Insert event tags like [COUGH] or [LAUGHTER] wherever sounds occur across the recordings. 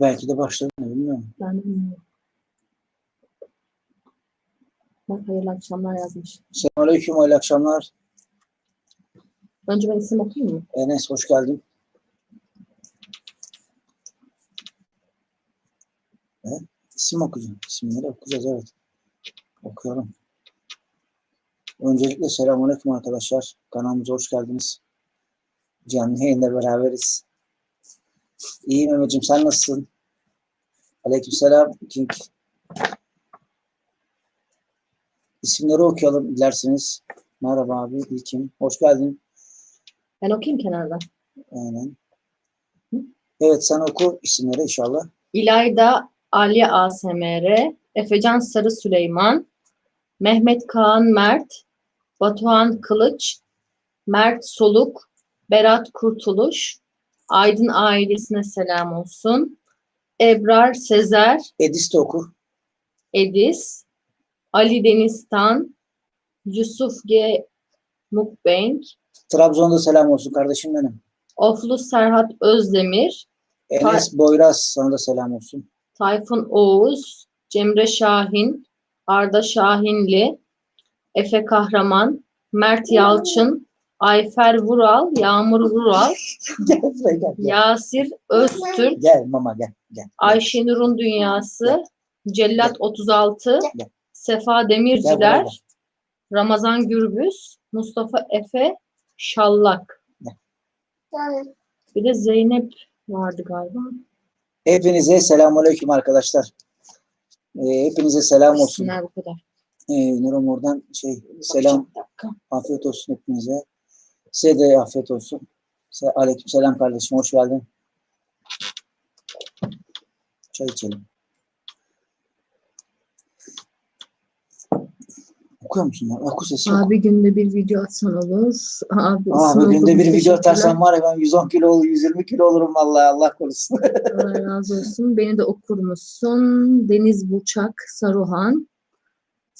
Belki de başladı bilmiyorum. Ben de bilmiyorum. Bak hayırlı akşamlar yazmış. Selamünaleyküm, hayırlı akşamlar. Önce ben isim okuyayım mı? Enes hoş geldin. Evet, isim okuyacağım. İsimleri okuyacağız evet. Okuyorum. Öncelikle selamünaleyküm arkadaşlar. Kanalımıza hoş geldiniz. Canlı yayında beraberiz. İyi Mehmetciğim sen nasılsın? Aleykümselam King. İsimleri okuyalım dilerseniz. Merhaba abi, İlkim. Hoş geldin. Ben okuyayım kenarda. Aynen. Evet sen oku isimleri inşallah. İlayda Ali ASMR, Efecan Sarı Süleyman, Mehmet Kaan Mert, Batuhan Kılıç, Mert Soluk, Berat Kurtuluş, Aydın ailesine selam olsun. Ebrar Sezer, Edis de oku. Edis, Ali Deniztan, Yusuf G. Mukbenk, Trabzon'da selam olsun kardeşim benim. Oflu Serhat Özdemir, Enes Boyraz sana da selam olsun. Tayfun Oğuz, Cemre Şahin, Arda Şahinli, Efe Kahraman, Mert Yalçın, Ayfer Vural, Yağmur Vural, [LAUGHS] gel gel. Gel, Yasir Öztürk, gel mama gel. gel. Ayşenur'un Dünyası, Cellat 36, Gel. Sefa Gel buraya Demirciler, gel. Ramazan Gürbüz, Mustafa Efe Şallak. Bir de Zeynep vardı galiba. Hepinize selamünaleyküm arkadaşlar. Ee, hepinize selam olsun. Bu kadar. Ee, Nurum oradan şey selam afiyet olsun hepinize. Size de afiyet olsun. Aleyküm selam kardeşim hoş geldin. Çay içelim. Okuyor musun? ya? Oku sesi yok. Abi günde bir video atsan olur. Abi, Abi günde bir video atarsan var ya ben 110 kilo olur, 120 kilo olurum vallahi Allah korusun. Allah razı olsun. Beni de okur musun? Deniz Buçak, Saruhan.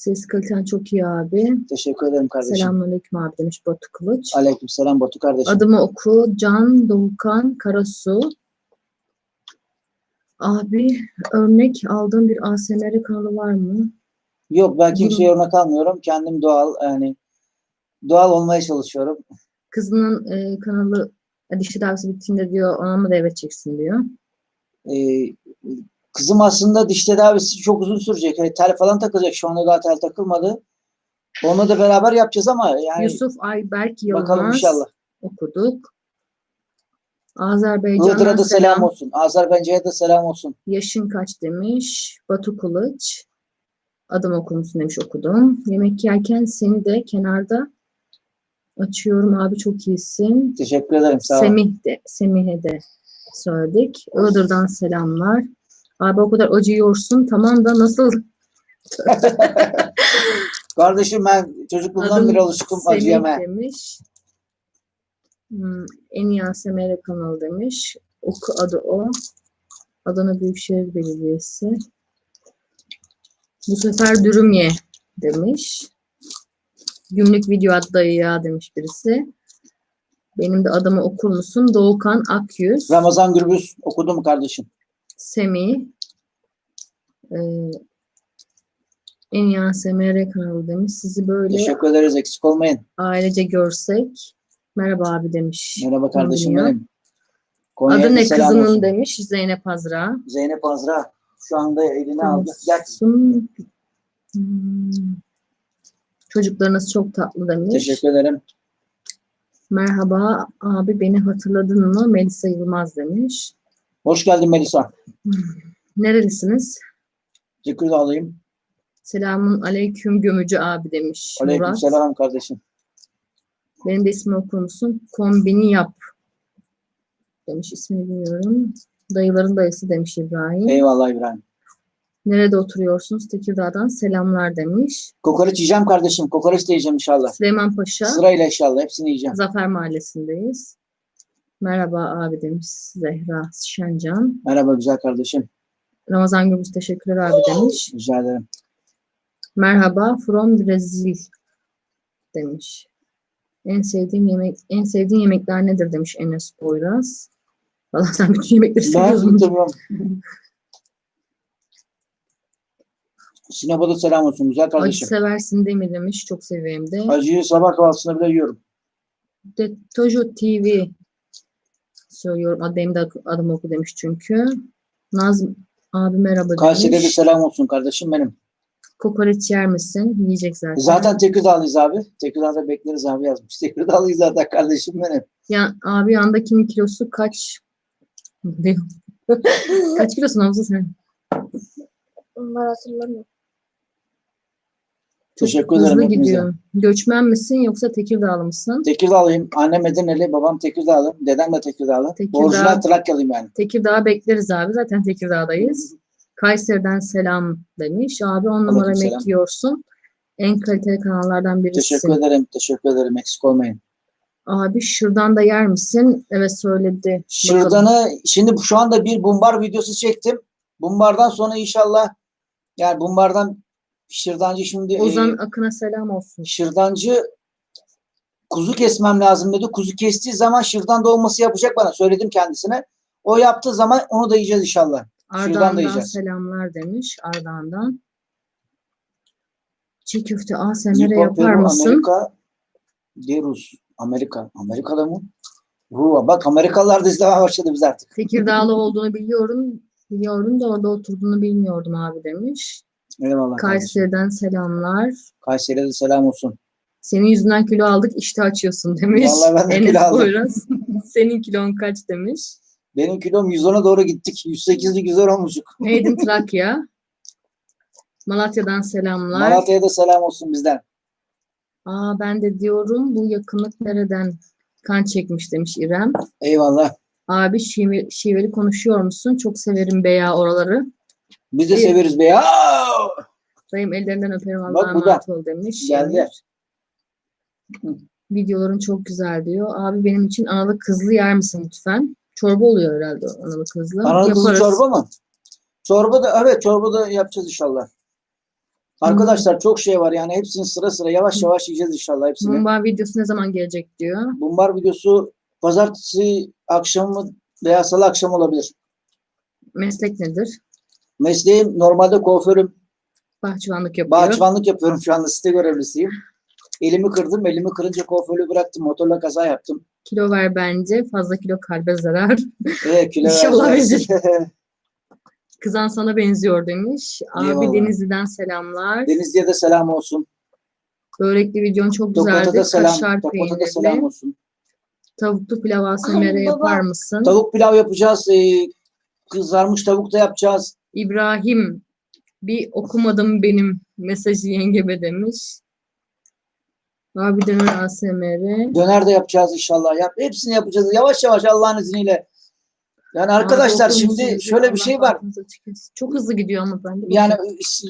Ses kaliten çok iyi abi. Teşekkür ederim kardeşim. Selamünaleyküm abi demiş Batu Kılıç. Aleyküm selam Batu kardeşim. Adımı oku. Can Doğukan Karasu. Abi örnek aldığın bir ASMR kanalı var mı? Yok ben kimseye örnek almıyorum. Kendim doğal yani doğal olmaya çalışıyorum. Kızının e, kanalı e, dişi davası bittiğinde diyor ona mı devredeceksin diyor. Ee, kızım aslında diş tedavisi çok uzun sürecek. Yani tel falan takacak. Şu anda daha tel takılmadı. Onu da beraber yapacağız ama yani Yusuf Ayberk bakalım Yılmaz inşallah. okuduk. Azerbaycan'a Iğdır'a da selam selam. olsun. Azerbaycan'a da selam olsun. Yaşın kaç demiş. Batu Kılıç. Adım okur musun demiş okudum. Yemek yerken seni de kenarda açıyorum abi çok iyisin. Teşekkür ederim. Sağ olun. Semih de, Semih'e de söyledik. Iğdır'dan selamlar. Abi o kadar acıyorsun. Tamam da nasıl? [LAUGHS] Kardeşim ben çocukluğumdan beri alışkım acı Semih yeme. demiş. Hmm, en iyi ASMR kanalı demiş. Oku adı o. Adana Büyükşehir Belediyesi. Bu sefer dürüm ye demiş. Gümrük video at dayı ya demiş birisi. Benim de adımı okur musun? Doğukan Akyüz. Ramazan Gürbüz okudu mu kardeşim? Semih. Ee, en ASMR kanalı demiş. Sizi böyle Teşekkür ederiz. Eksik olmayın. ailece görsek. Merhaba abi demiş. Merhaba kardeşim Konuya. benim. Konya'ya Adı ne selam kızının olsun. demiş Zeynep Azra. Zeynep Azra şu anda eline aldı. Gel. Olsun. Hmm. Çocuklarınız çok tatlı demiş. Teşekkür ederim. Merhaba abi beni hatırladın mı? Melisa Yılmaz demiş. Hoş geldin Melisa. Nerelisiniz? Teşekkür alayım. Selamun aleyküm gömücü abi demiş Aleyküm Murat. selam kardeşim. Benim de ismimi okur musun? Kombini yap. Demiş ismini bilmiyorum. Dayıların dayısı demiş İbrahim. Eyvallah İbrahim. Nerede oturuyorsunuz? Tekirdağ'dan selamlar demiş. Kokoreç yiyeceğim kardeşim. Kokoreç de yiyeceğim inşallah. Süleyman Paşa. Sırayla inşallah. Hepsini yiyeceğim. Zafer Mahallesi'ndeyiz. Merhaba abi demiş Zehra Şencan. Merhaba güzel kardeşim. Ramazan Gürbüz teşekkürler abi demiş. Rica ederim. Merhaba from Brezil demiş. En sevdiğim yemek en sevdiğin yemekler nedir demiş Enes Poyraz. Valla sen bütün yemekleri Ben seviyorsun. tamam. Sinop'a da selam olsun güzel Acı kardeşim. seversin Demir demiş. Çok seviyorum de. Acıyı sabah kahvaltısında bile yiyorum. de Tojo TV söylüyorum. Benim de adım oku demiş çünkü. Naz abi merhaba Kayseri'de de demiş. selam olsun kardeşim benim. Kokoreç yer misin? Yiyecek zaten. Zaten Tekirdağlıyız abi. Tekirdağ'da bekleriz abi yazmış. [LAUGHS] Tekirdağlıyız zaten kardeşim benim. Ya, abi yandakinin kilosu kaç? [LAUGHS] [LAUGHS] Kaç kilosun Hamza sen? Onlar hatırlamıyorum. Teşekkür ederim hızlı hepinize. gidiyor. Göçmen misin yoksa Tekirdağlı mısın? Tekirdağlıyım. Annem Edirneli, babam Tekirdağlı. Dedem de Tekirdağlı. Tekirdağ. Orijinal Trakyalıyım yani. Tekirdağ bekleriz abi. Zaten Tekirdağ'dayız. Kayseri'den selam demiş. Abi on numara yemek yiyorsun. En kaliteli kanallardan birisin. Teşekkür ederim. Teşekkür ederim. Eksik olmayın. Abi şırdan da yer misin? Evet söyledi. Bakalım. Şırdanı şimdi şu anda bir bumbar videosu çektim. Bumbardan sonra inşallah yani bumbardan şırdancı şimdi Ozan e, Akın'a selam olsun. şırdancı kuzu kesmem lazım dedi. Kuzu kestiği zaman şırdan dolması yapacak bana. Söyledim kendisine. O yaptığı zaman onu da yiyeceğiz inşallah. Ardahan'dan selamlar demiş. Ardahan'dan. Çiğ köfte ASMR yapar mısın? Amerika, de Rus. Amerika. Amerika'da mı? Ruva. Bak Amerikalılar da izlemeye başladı biz artık. Tekirdağlı olduğunu biliyorum. Biliyorum da orada oturduğunu bilmiyordum abi demiş. Eyvallah. Kayseri'den selamlar. Kayseri'ye de selam olsun. Senin yüzünden kilo aldık işte açıyorsun demiş. Vallahi ben de Enes kilo aldım. Poyraz. [LAUGHS] Senin kilon kaç demiş. Benim kilom 110'a doğru gittik. 108'lik 110 olmuşuk. Neydin [LAUGHS] Trakya? Malatya'dan selamlar. Malatya'ya da selam olsun bizden. Aa ben de diyorum bu yakınlık nereden kan çekmiş demiş İrem. Eyvallah. Abi şive, şiveli konuşuyor musun? Çok severim beya oraları. Biz de İyi. severiz be ya. Dayım ellerinden öperim Bak Allah'a bu da. emanet ol demiş. Geldi. Videoların çok güzel diyor. Abi benim için analı kızlı yer misin lütfen? Çorba oluyor herhalde analı kızlı. Analı kızlı Yaparız. çorba mı? Çorba da evet çorba da yapacağız inşallah. Arkadaşlar çok şey var yani hepsini sıra sıra yavaş yavaş yiyeceğiz inşallah hepsini. Mumba videosu ne zaman gelecek diyor. Bumbar videosu pazartesi akşamı veya salı akşamı olabilir. Meslek nedir? Mesleğim normalde kuaförüm. Bahçıvanlık yapıyor. Bahçıvanlık yapıyorum şu anda site görevlisiyim. Elimi kırdım. Elimi kırınca kuaförlüğü bıraktım. Motorla kaza yaptım. Kilo ver bence. Fazla kilo kalbe zarar. Evet, kilo İnşallah vereceğiz. [LAUGHS] Kızan sana benziyor demiş. Abi Eyvallah. Denizli'den selamlar. Denizli'ye de selam olsun. Börekli videon çok güzeldi. Tokat'a da selam. Kaşar Tokat'a da selam peynirli. olsun. Tavuklu pilav ASMR yapar mısın? Tavuk pilav yapacağız. ee, kızarmış tavuk da yapacağız. İbrahim bir okumadım benim mesajı yengeme demiş. Abi döner ASMR. Döner de yapacağız inşallah. Yap, hepsini yapacağız. Yavaş yavaş Allah'ın izniyle. Yani arkadaşlar Abi şimdi şöyle bir şey var. Çok hızlı gidiyor ama ben de. Yani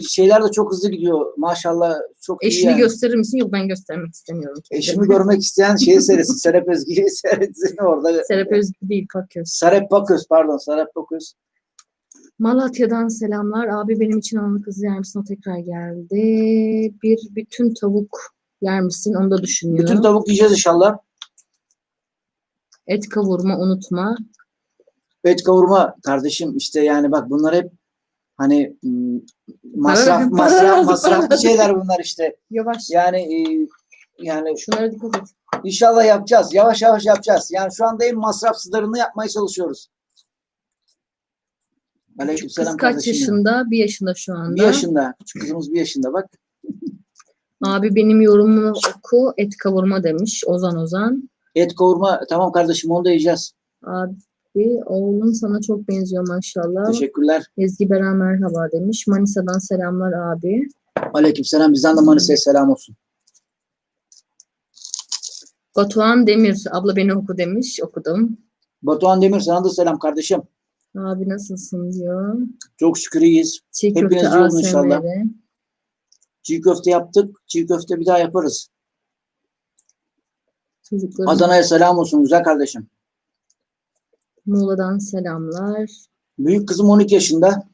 şeyler de çok hızlı gidiyor. Maşallah çok iyi Eşini yani. gösterir misin? Yok ben göstermek istemiyorum. Eşimi görmek isteyen şeyi seyretsin. Serap Özgür'ü seyretsin orada. Serap Özgür değil Paköz. Serap Baköz pardon. Serap Baköz. Malatya'dan selamlar. Abi benim için onu kızı yer misin? O tekrar geldi. Bir bütün tavuk yer misin? Onu da düşünüyor. Bütün tavuk yiyeceğiz inşallah. Et kavurma unutma. Et kavurma kardeşim işte yani bak bunlar hep hani masraf Para- para masraf [LAUGHS] lazım, para. şeyler bunlar işte. Yavaş. Yani e, yani Şunlara dikkat et. inşallah yapacağız. Yavaş yavaş yapacağız. Yani şu anda en masrafsızlarını yapmaya çalışıyoruz. Kız Aleykümselam kaç kardeşim. yaşında? Bir yaşında şu anda. Bir yaşında. Küçük kızımız bir yaşında bak. Abi benim yorumumu oku. Et kavurma demiş Ozan Ozan. Et kavurma tamam kardeşim onu da yiyeceğiz. Abi oğlun sana çok benziyor maşallah. Teşekkürler. Ezgi Beren merhaba demiş. Manisa'dan selamlar abi. Aleykümselam bizden de Manisa'ya selam olsun. Batuhan Demir abla beni oku demiş. Okudum. Batuhan Demir sana da selam kardeşim. Abi nasılsın diyor. Çok şükür iyiyiz. Çiğ Hepiniz köfte iyi olun inşallah. Çiğ köfte yaptık. Çiğ köfte bir daha yaparız. Çocukların Adana'ya selam olsun güzel kardeşim. Muğla'dan selamlar. Büyük kızım 12 yaşında.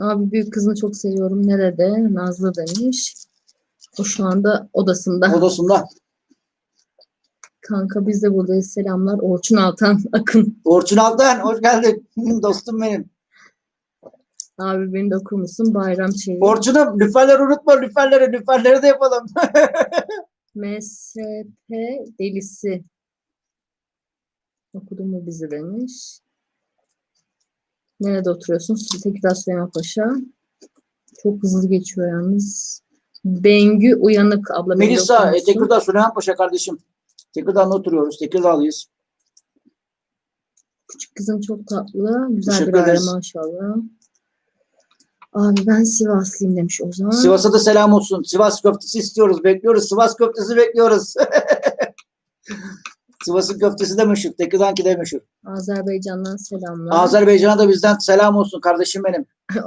Abi büyük kızını çok seviyorum. Nerede? Nazlı demiş. O şu anda odasında. Odasında. Kanka biz de buradayız. Selamlar. Orçun Altan [LAUGHS] Akın. Orçun Altan hoş geldin. [LAUGHS] Dostum benim. Abi beni de okur musun? Bayram Çevik. Orçun'um lüferleri unutma lüferleri. Lüferleri de yapalım. [LAUGHS] MSP delisi. Okudun mu bizi demiş. Nerede oturuyorsun? Tekirdağ Süleyman Paşa. Çok hızlı geçiyor yalnız. Bengü Uyanık abla. Melisa? Tekirdağ Süleyman Paşa kardeşim. Tekirdağ'da oturuyoruz. Tekirdağlıyız. Küçük kızım çok tatlı. Güzel Teşekkür bir aile ederiz. maşallah. Abi ben Sivaslıyım demiş o zaman. Sivas'a da selam olsun. Sivas köftesi istiyoruz. Bekliyoruz. Sivas köftesi bekliyoruz. [LAUGHS] Sivas'ın köftesi de meşhur. Tekirdağ'ınki de meşhur. Azerbaycan'dan selamlar. Azerbaycan'a da bizden selam olsun kardeşim benim. [LAUGHS]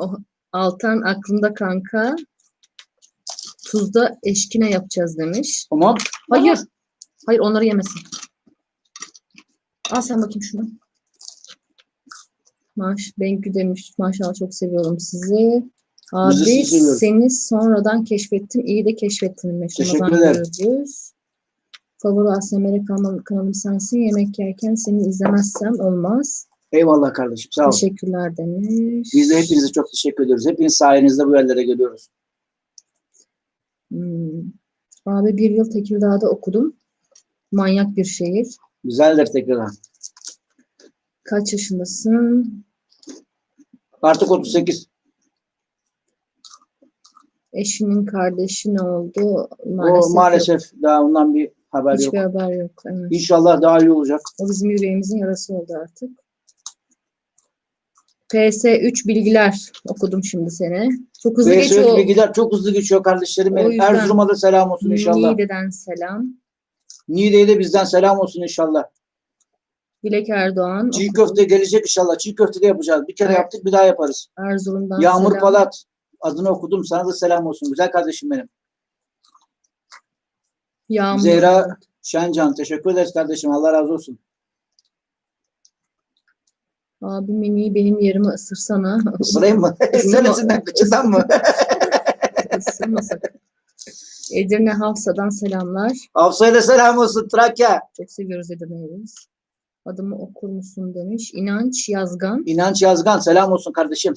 Altan aklımda kanka. Tuzda eşkine yapacağız demiş. Tamam. Hayır. Hayır onları yemesin. Al sen bakayım şunu. Maş, Bengü demiş. Maşallah çok seviyorum sizi. Abi sizi seni sonradan keşfettim. İyi de keşfettin demiş. Teşekkür ederim. Favori ASMR kanalım, kanalım sensin. Yemek yerken seni izlemezsem olmaz. Eyvallah kardeşim. Sağ ol. Teşekkürler demiş. Biz de hepinize çok teşekkür ediyoruz. Hepiniz sayenizde bu yerlere geliyoruz. Hmm. Abi bir yıl Tekirdağ'da okudum. Manyak bir şehir. Güzeldir Tekirdağ. Kaç yaşındasın? Artık 38. Eşinin kardeşi ne oldu? o maalesef daha ondan bir haber yok. yok. Hiçbir haber yok. Evet. İnşallah daha iyi olacak. O bizim yüreğimizin yarası oldu artık. PS3 bilgiler okudum şimdi seni. Çok hızlı Ve geçiyor. söz bilgiler çok hızlı geçiyor kardeşlerim benim. Erzurum'a da selam olsun inşallah. Niğde'den selam. Niğde'ye de bizden selam olsun inşallah. Dilek Erdoğan. Çiğ köfte gelecek inşallah. Çiğ köfte de yapacağız. Bir kere Evet. yaptık bir daha yaparız. Erzurum'dan Yağmur selam. Palat. Adını okudum. Sana da selam olsun. Güzel kardeşim benim. Yağmur. Zehra Şencan. Teşekkür ederiz kardeşim. Allah razı olsun. Abi mini benim yerimi ısırsana. Isırayım mı? [LAUGHS] Senesinden [LAUGHS] kıçından mı? Isırma sakın. [LAUGHS] Edirne Hafsa'dan selamlar. Hafsa'ya da selam olsun. Trakya. Çok seviyoruz Edirne'yi biz. Adımı okur musun demiş. İnanç Yazgan. İnanç Yazgan. Selam olsun kardeşim.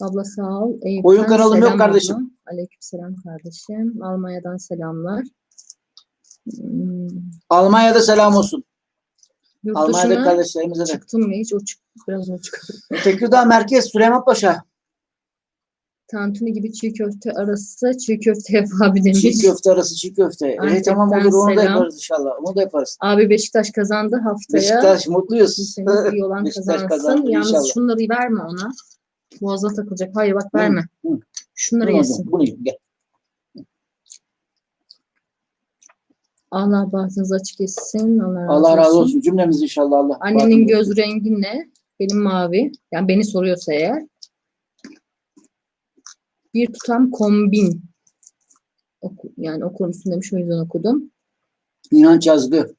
Abla sağ ol. Eyüp'ten Oyun kanalım yok selam kardeşim. abla. Aleykümselam kardeşim. Almanya'dan selamlar. Hmm, Almanya'da selam olsun. Yurt Almanya'da kardeşlerimize de. çıktın mı hiç? O çık, biraz o çık. Tekirdağ Merkez Süleymanpaşa. Tantuni gibi çiğ köfte arası çiğ köfte [LAUGHS] yap abi demiş. Çiğ köfte arası çiğ köfte. Evet tamam olur onu da selam. yaparız inşallah. Onu da yaparız. Abi Beşiktaş kazandı haftaya. Beşiktaş mutluyuz. İyi olan [LAUGHS] Beşiktaş kazansın. kazandı Yalnız inşallah. şunları verme ona. Boğaza takılacak. Hayır bak verme. hı. Şunları Bunu, yesin. bunu gel. Allah bahtınızı açık etsin. Allah razı, Allah razı olsun. olsun. Cümlemiz inşallah Allah. Annenin göz rengi ne? Benim mavi. Yani beni soruyorsa eğer. Bir tutam kombin. Oku, yani okur musun demiş o yüzden okudum. İnanç Yazgı.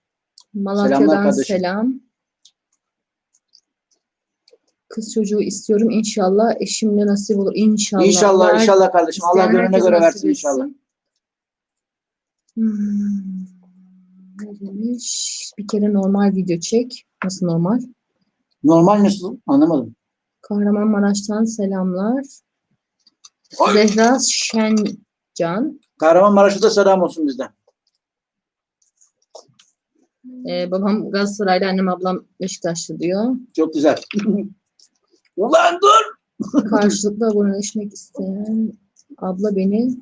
Malatya'dan selam. Kız çocuğu istiyorum inşallah. Eşimle nasip olur inşallah. İnşallah Ver- inşallah kardeşim. Allah gönlüne göre versin inşallah. Hmm. Ne demiş? Bir kere normal video çek. Nasıl normal? Normal nasıl? Anlamadım. Kahramanmaraş'tan selamlar. Zehra Şencan. Kahramanmaraş'a da selam olsun bizden. Ee, babam Galatasaraylı, annem ablam Beşiktaşlı diyor. Çok güzel. [LAUGHS] Ulan dur. [LAUGHS] Karşılıklı aboneleşmek isteyen abla beni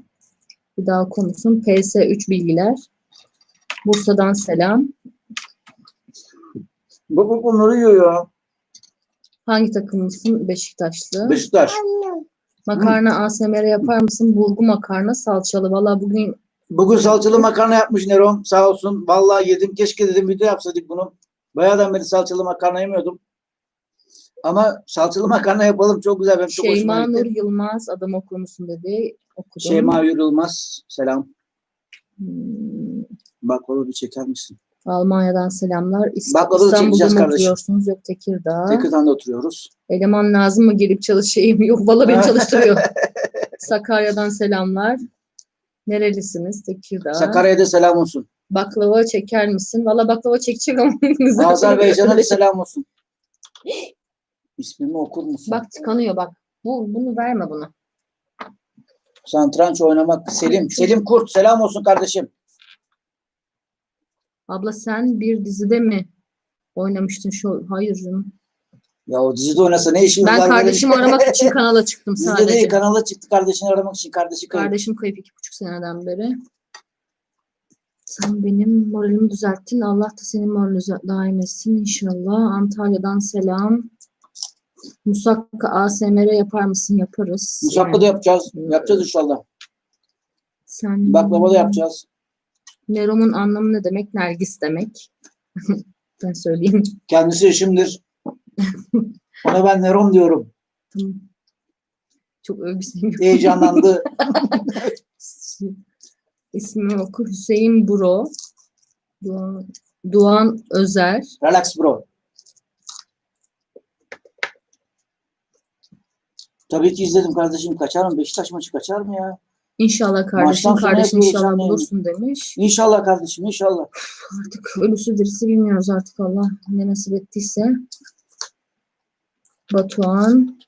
bir daha konuşsun. PS3 bilgiler. Bursa'dan selam. Bu, bu bunları yiyor ya. Hangi takımlısın? Beşiktaşlı. Beşiktaş. Makarna ASMR yapar mısın? Burgu makarna salçalı. Valla bugün Bugün salçalı makarna yapmış Nerom. Sağ olsun. Vallahi yedim. Keşke dedim video yapsaydık bunu. Bayağıdan beri salçalı makarna yemiyordum. Ama salçalı makarna yapalım. Çok güzel. Benim çok Şeyma Nur. Yılmaz adam okur musun dedi. Okudum. Şeyma Yürülmez. Selam. Hmm, Bak onu bir çeker misin? Almanya'dan selamlar. Baklava da İstanbul'da çekeceğiz mı kardeşim. oturuyorsunuz? Yok Tekirdağ. Tekirdağ'da oturuyoruz. Eleman lazım mı gelip çalışayım? [LAUGHS] Yok valla beni çalıştırıyor. [LAUGHS] Sakarya'dan selamlar. Nerelisiniz? Tekirdağ. Sakarya'da selam olsun. Baklava çeker misin? Valla baklava çekecek ama. [LAUGHS] güzel. Azerbaycan'a bir selam olsun. İsmimi okur musun? Bak tıkanıyor bak. Bu, bunu verme bunu. Santranç oynamak. Selim. Selim Kurt. Selam olsun kardeşim. Abla sen bir dizide mi oynamıştın şu? Hayır canım. Ya o dizide oynasa ne işimiz var? Ben benim? kardeşimi aramak için [LAUGHS] kanala çıktım Dizide sadece. değil kanala çıktı kardeşini aramak için. Kardeşi kayıp. Kardeşim kayıp iki buçuk seneden beri. Sen benim moralimi düzelttin. Allah da senin moralini daim etsin inşallah. Antalya'dan selam. Musakka ASMR yapar mısın? Yaparız. Musakka da yapacağız. Yapacağız inşallah. Sen Baklava da yapacağız. Nerom'un anlamı ne demek? Nergis demek. [LAUGHS] ben söyleyeyim. Kendisi eşimdir. [LAUGHS] Ona ben Neron diyorum. Tamam. Çok övgü sevmiyorum. Heyecanlandı. [LAUGHS] İsmimi oku. Hüseyin Buro. Doğan, Doğan Özer. Relax bro. Tabii ki izledim kardeşim. Kaçar mı? Beşiktaş maçı kaçar mı ya? İnşallah kardeşim, Maçtan sonra kardeşim inşallah bulursun demiş. İnşallah kardeşim inşallah. Artık ölüsü dirisi bilmiyoruz artık Allah ne nasip ettiyse. Batuhan.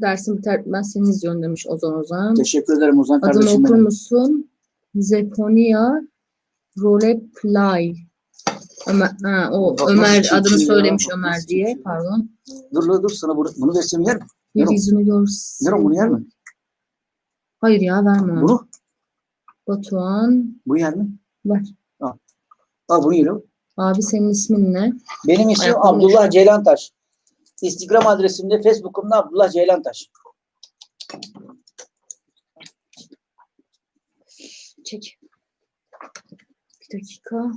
Dersim biter bitmez seni izliyorum demiş Ozan Ozan. Teşekkür ederim Ozan Adını kardeşim okur benim. musun? Zeponia Roleplay. Ömer, ha, o Bak, Ömer nasıl adını çekiyor ya, söylemiş bak Ömer nasıl diye. çekiyor. Pardon. Dur dur dur sana bunu, bunu versem yer mi? Neron. Yüzünü görsün. Neron bunu yer mi? Hayır ya verme. Bunu? Batuhan. Bu yer mi? Ver. Al bunu yiyelim. Abi senin ismin ne? Benim ismim Ayakkabı Abdullah Ceylantaş. Instagram adresimde Facebook'umda Abdullah Ceylantaş. Çek. Bir dakika.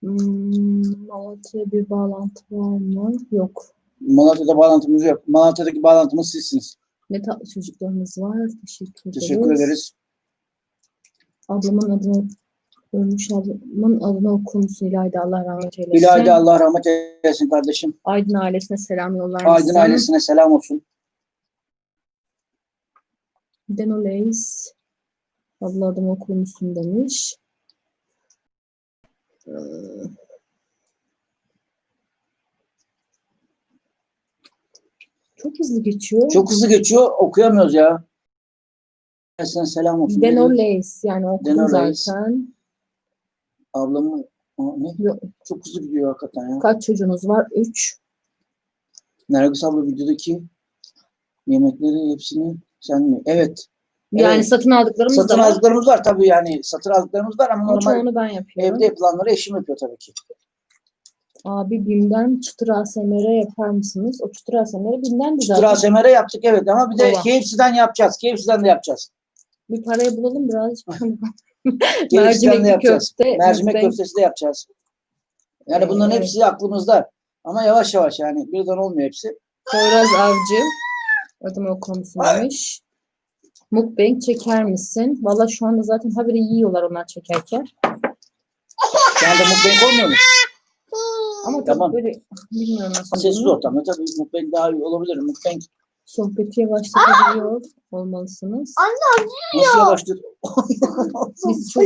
Hmm, Malatya'ya bir bağlantı var mı? Yok. Malatya'da bağlantımız yok. Malatya'daki bağlantımız sizsiniz. Ne tatlı çocuklarımız var. Teşekkür ederiz. Teşekkür ederiz. Ablamın adını ölmüş ablamın adını okur musun İlayda Allah rahmet eylesin. İlayda Allah rahmet eylesin kardeşim. Aydın ailesine selam yollar Aydın mısın? ailesine selam olsun. Denoleys abla adımı okur musun demiş. Ee, Çok hızlı geçiyor. Çok hızlı geçiyor. Okuyamıyoruz ya. Ailesine selam olsun. Denoleys yani okudum Denoleys. zaten. Ablamın Aa, ne? Yok. Çok hızlı gidiyor hakikaten ya. Kaç çocuğunuz var? Üç. Nergis abla videodaki yemekleri hepsini sen mi? Evet. Yani Evet. satın aldıklarımız Satın da var. aldıklarımız var tabii yani. Satın aldıklarımız var ama Ama normal çoğunu ben yapıyorum. evde yapılanları eşim yapıyor tabii ki. Abi BİM'den çıtır ASMR yapar mısınız? O çıtır ASMR BİM'den de Çıtır zaten. ASMR yaptık evet ama bir de. KFC'den yapacağız. KFC'den de yapacağız. Bir parayı bulalım birazcık. [LAUGHS] KFC'den de yapacağız. köfte. Mercimek köftesi de yapacağız. Yani bunların Evet. hepsi aklımızda. Ama yavaş yavaş yani birden olmuyor hepsi. Poyraz Avcı. Adımı okur musun demiş. Mukbang çeker misin? Valla şu anda zaten haberi yiyorlar onlar çekerken. Şu anda mukbang olmuyor mu? Ama Tamam. böyle bilmiyorum nasıl. Sessiz olduğunu. ortamda tabii mukbang daha iyi olabilir. Mukbang Sohbeti yavaşlatabiliyor olmalısınız. nasıl yavaştır? [LAUGHS] Biz çok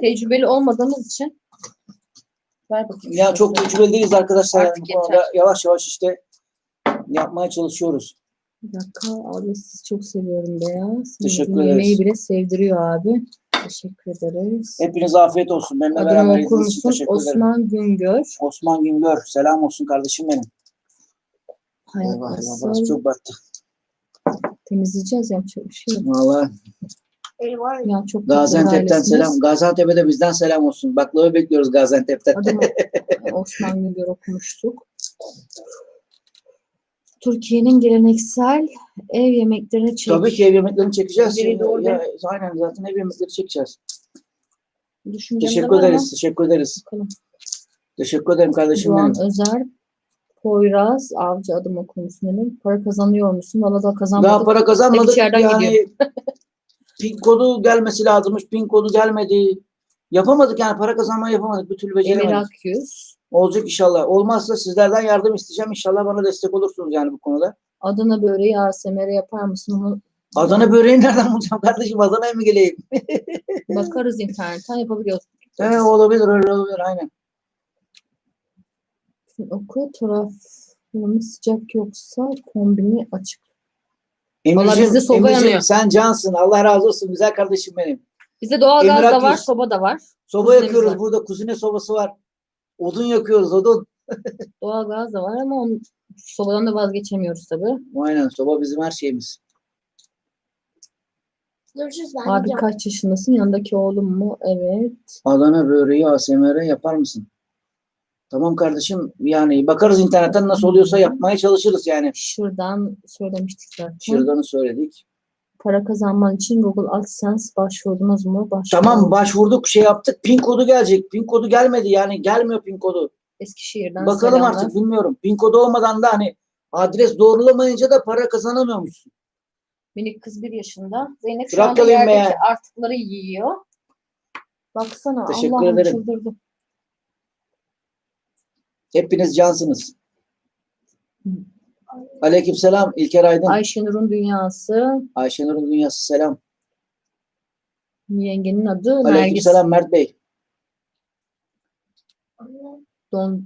tecrübeli olmadığımız için ver bakayım. Ya çok tecrübeli değiliz arkadaşlar. yani Artık bu konuda. Yavaş yavaş işte yapmaya çalışıyoruz. Bir dakika abi sizi çok seviyorum be ya. Senin Teşekkür ederiz. Yemeği bile sevdiriyor abi. Teşekkür ederiz. Hepinize afiyet olsun. Benimle beraber Adını okur izlediğiniz için musun? teşekkür ederim. Osman Güngör. Osman Güngör. Selam olsun kardeşim benim. Hayat Eyvah eyvah nasıl? burası çok battı. Temizleyeceğiz yapacak bir şey yok. Valla Eyvah. Ya çok Gaziantep'ten ailesiniz. selam. Gaziantep'e de bizden selam olsun. Baklava bekliyoruz Gaziantep'ten. Adımı [LAUGHS] Osman Güngör okumuştuk. Türkiye'nin geleneksel ev yemeklerini çek. Tabii ki ev yemeklerini çekeceğiz. Biri orada. Ya, aynen zaten ev yemekleri çekeceğiz. Düşüncem Teşekkür ama ederiz. Teşekkür ederiz. bakalım. Teşekkür ederim kardeşim Doğan benim. Özer, Poyraz, Avcı adım okumuşsun dedim. Para kazanıyor musun? Valla da kazanmadık. Daha para kazanmadık. Yani [LAUGHS] pin kodu gelmesi lazımmış. Pin kodu gelmedi. Yapamadık yani para kazanmayı yapamadık. Bir türlü Emir beceremedik. Akyüz. Olacak inşallah. Olmazsa sizlerden yardım isteyeceğim. İnşallah bana destek olursunuz yani bu konuda. Adana böreği ASMR yapar mısın? Onu Adana böreği nereden bulacağım kardeşim? Adana'ya mı geleyim? [LAUGHS] Bakarız internetten yapabiliyoruz. He, olabilir öyle olabilir aynen. Oku tarafını sıcak yoksa kombini açık. Emirciğim, bizde soba yanıyor. sen cansın. Allah razı olsun güzel kardeşim benim. Bizde doğalgaz Emir da var, Akgüz. soba da var. Soba Kuzinemiz yakıyoruz var. burada. Kuzine sobası var. Odun yakıyoruz odun. Doğalgaz da var ama onun, sobadan da vazgeçemiyoruz tabii. Aynen soba bizim her şeyimiz. Görüşürüz ben Abi gidiyorum. kaç yaşındasın? Yanındaki oğlum mu? Evet. Adana böreği ASMR yapar mısın? Tamam kardeşim yani bakarız internetten nasıl oluyorsa yapmaya çalışırız yani. Şuradan söylemiştik zaten. Şuradanı söyledik. Para kazanman için Google AdSense başvurdunuz mu? Başvurdum. Tamam başvurduk şey yaptık. Pin kodu gelecek. Pin kodu gelmedi yani gelmiyor pin kodu. Eskişehir'den Bakalım selamlar. artık bilmiyorum. Pin kodu olmadan da hani adres doğrulamayınca da para kazanamıyormuşsun. Minik kız bir yaşında. Zeynep şu Trakyalıyım anda be yerdeki artıkları yiyor. Baksana Teşekkür Allah'ım ederim. çıldırdı. Hepiniz cansınız. Aleykümselam İlker Aydın. Ayşenur'un dünyası. Ayşenur'un dünyası selam. Yengenin adı Nergis. Aleykümselam Mert Bey. Don,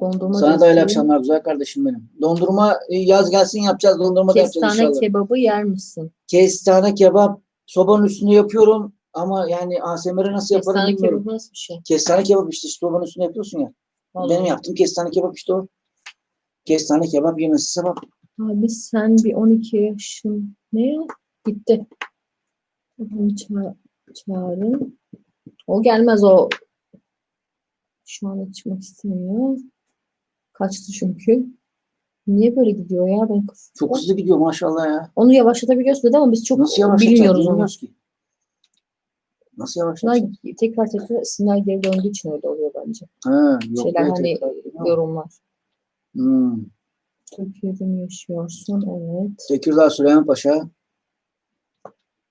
dondurma Sana da öyle akşamlar güzel kardeşim benim. Dondurma e, yaz gelsin yapacağız. Dondurma da yapacağız Kestane inşallah. kebabı yer misin? Kestane kebap sobanın üstünde yapıyorum ama yani ASMR'ı nasıl yaparım Kestane bilmiyorum. kebabı nasıl bir şey? Kestane kebap işte sobanın üstünde yapıyorsun ya. Vallahi. Benim yaptığım kestane kebap işte o. Kestane kebap yemesi sebep. Abi sen bir 12 yaşın ne ya? Gitti. Onu ça- çağırın. O gelmez o. Şu an çıkmak istemiyor. Kaçtı çünkü. Niye böyle gidiyor ya? Ben kız- Çok hızlı gidiyor maşallah ya. Onu yavaşlatabiliyorsun dedi ama biz çok Nasıl yavaşlatacağız bilmiyoruz onu. bilmiyoruz ki. Nasıl Bunlar yavaşlatacağız? tekrar tekrar sinyal geri döndüğü için öyle oluyor bence. Ha, yok Şeyler be, hani geliyor. yorumlar. Hmm. Türkiye'de mi yaşıyorsun? Evet. Tekirdağ Süleyman Paşa.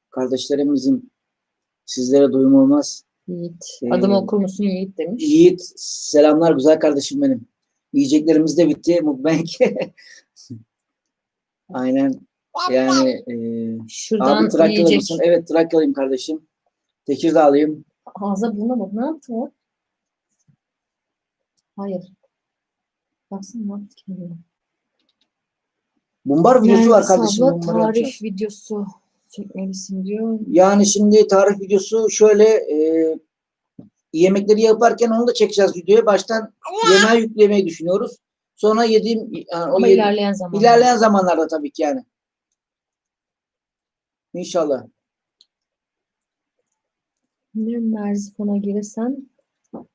Kardeşlerimizin sizlere duyum olmaz. Yiğit. Ee, Adımı okur musun Yiğit demiş. Yiğit selamlar güzel kardeşim benim. Yiyeceklerimiz de bitti. Mukbang. [LAUGHS] Aynen. Yani e, Şuradan abi Trakyalı yiyecek. mısın? Evet Trakyalıyım kardeşim. Tekirdağlıyım. Ağza buna bak. Ne yaptı o? Hayır. Baksana ne yaptı kendine. Bumbar videosu var kardeşim. bunları yapacağız. tarif videosu çekmelisin diyor. Yani şimdi tarif videosu şöyle e, yemekleri yaparken onu da çekeceğiz videoya. Baştan yemeği yüklemeyi düşünüyoruz. Sonra yediğim yani o Ama yedi- ilerleyen zaman. ilerleyen zamanlarda tabii ki yani. İnşallah. Ne Merzifon'a gelirsen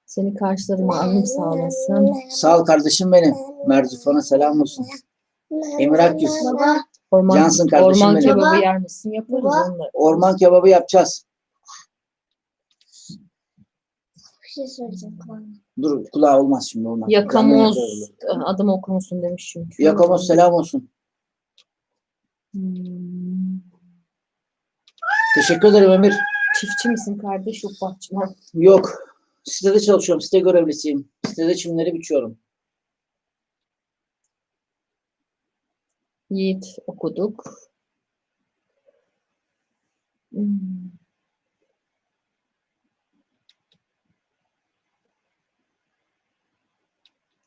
seni karşılarım alnım sağ olasın. Sağ ol kardeşim benim. Merzifon'a selam olsun. Emir Akgüz. Orman, Cansın kardeşim orman benim. kebabı yer misin? Yaparız onları. Orman kebabı yapacağız. bir şey söyleyeceğim kulağına. Dur kulağı olmaz şimdi olmaz. Yakamoz adımı okur musun demiş çünkü. Yakamoz selam olsun. Hmm. Teşekkür ederim Emir. Çiftçi misin kardeş? Yok bahçıvan. Yok. Sitede çalışıyorum. Site görevlisiyim. Sitede çimleri biçiyorum. Yiğit okuduk. Hmm.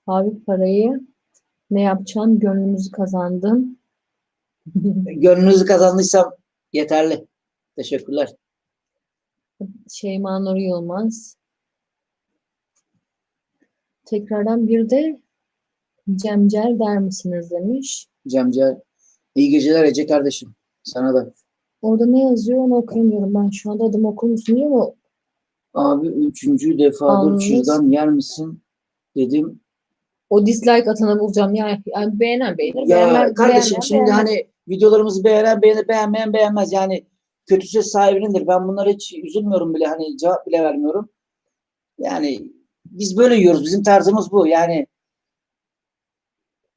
Abi parayı ne yapacaksın? Gönlümüzü kazandın. [LAUGHS] Gönlünüzü kazandıysam yeterli. Teşekkürler. Şeyma Nur Yılmaz. Tekrardan bir de Cemcel der misiniz demiş. Cemce. İyi geceler Ece kardeşim. Sana da. Orada ne yazıyor onu okuyamıyorum ben. Şu anda adımı okur musun diyor mu? Abi üçüncü defadır çırdan yer misin? Dedim. O dislike atanı bulacağım. Yani, yani beğenen beğenir. Ya beğenmez- kardeşim beğenmeyen şimdi beğenmez. hani videolarımızı beğenen beğenir beğenmeyen beğenmez. Yani kötü ses sahibinindir. Ben bunlara hiç üzülmüyorum bile. Hani cevap bile vermiyorum. Yani biz böyle yiyoruz. Bizim tarzımız bu. Yani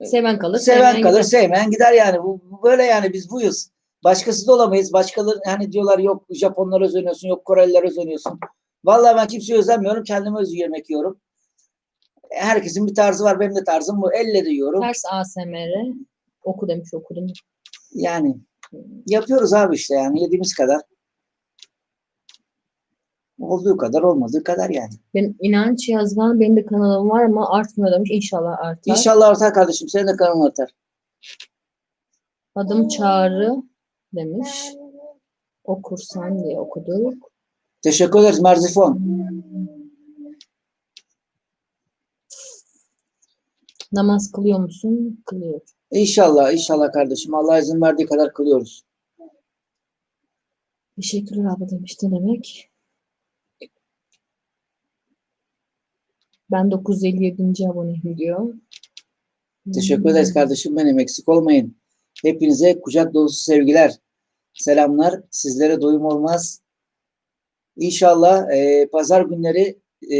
Seven kalır. seven sevmeyen kalır, gider. sevmeyen gider yani. Bu, bu böyle yani biz buyuz. Başkası da olamayız. Başkaları hani diyorlar yok Japonlara özeniyorsun, yok Korelilere özeniyorsun. Vallahi ben kimseye özenmiyorum. Kendime özgü yemek yiyorum. Herkesin bir tarzı var. Benim de tarzım bu. Elle de yiyorum. Ters ASMR. Oku demiş okudum. Yani Yapıyoruz abi işte yani yediğimiz kadar. Olduğu kadar olmadığı kadar yani. Ben inanç yazgan benim de kanalım var ama artmıyor demiş. İnşallah artar. İnşallah artar kardeşim. Senin de kanalın artar. Adım Çağrı demiş. Okursan diye okuduk. Teşekkür ederiz Merzifon. Namaz kılıyor musun? Kılıyor. İnşallah, inşallah kardeşim. Allah izin verdiği kadar kılıyoruz. Teşekkürler abi demiş. Ne demek? Ben 957. aboneyim diyor. Teşekkür ederiz kardeşim benim. Eksik olmayın. Hepinize kucak dolusu sevgiler. Selamlar. Sizlere doyum olmaz. İnşallah e, pazar günleri e,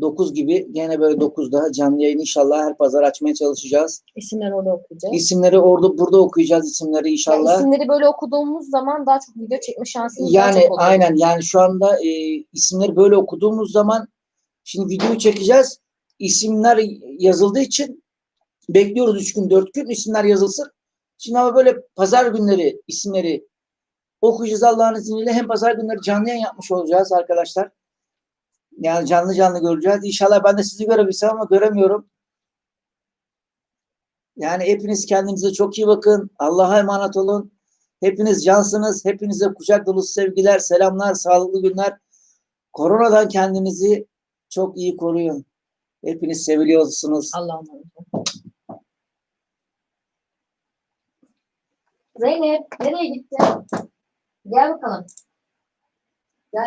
9 gibi gene böyle 9'da canlı yayın inşallah her pazar açmaya çalışacağız. İsimleri orada okuyacağız. İsimleri orada burada okuyacağız isimleri Yani inşallah. isimleri böyle okuduğumuz zaman daha çok video çekme şansımız daha Yani çok oluyor. aynen yani şu anda e, isimleri böyle okuduğumuz zaman şimdi videoyu çekeceğiz. İsimler yazıldığı için bekliyoruz 3 gün 4 gün isimler yazılsın. Şimdi ama böyle pazar günleri isimleri okuyacağız Allah'ın izniyle. Hem pazar günleri canlı yayın yapmış olacağız arkadaşlar. Yani canlı canlı göreceğiz. İnşallah ben de sizi görebilsem ama göremiyorum. Yani hepiniz kendinize çok iyi bakın. Allah'a emanet olun. Hepiniz cansınız. Hepinize kucak dolusu sevgiler, selamlar, sağlıklı günler. Koronadan kendinizi çok iyi koruyun. Hepiniz seviliyorsunuz. Allah'a emanet olun. Zeynep nereye gitti? Gel bakalım.